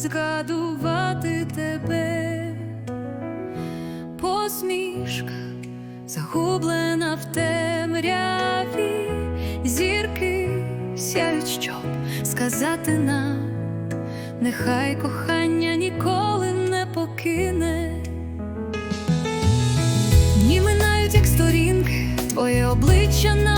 згадувати тебе, посмішка загублена в темряві, зірки сяють, щоб сказати нам, нехай кохання ніколи не покине, ні минають, як сторінки, твоє обличчя.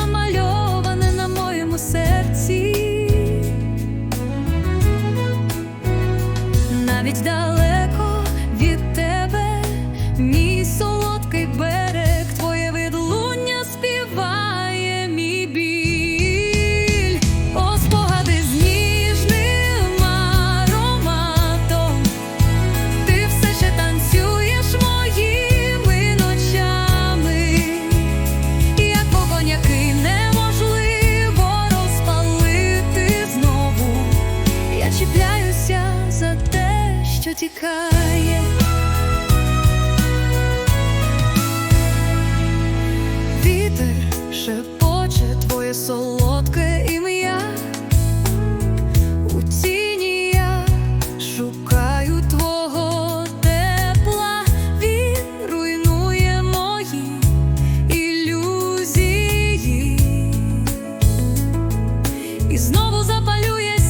Солодке ім'я, у тіні я шукаю твого тепла, він руйнує мої ілюзії, і знову запалює.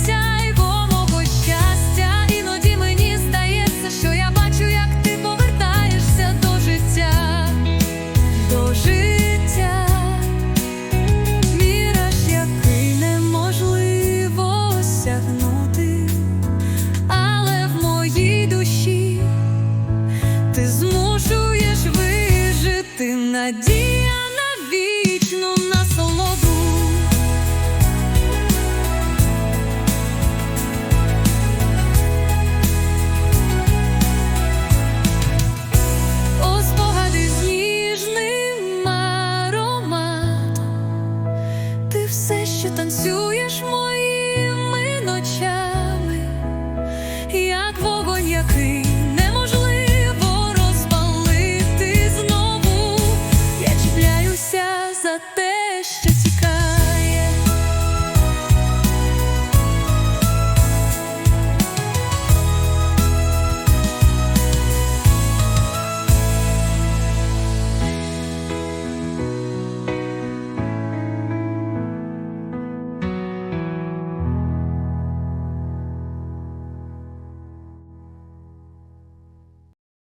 надія на вічну насолоду. О, спогади з ніжним ароматом ти все ще танцюєш моїми ночами, як вогонь який.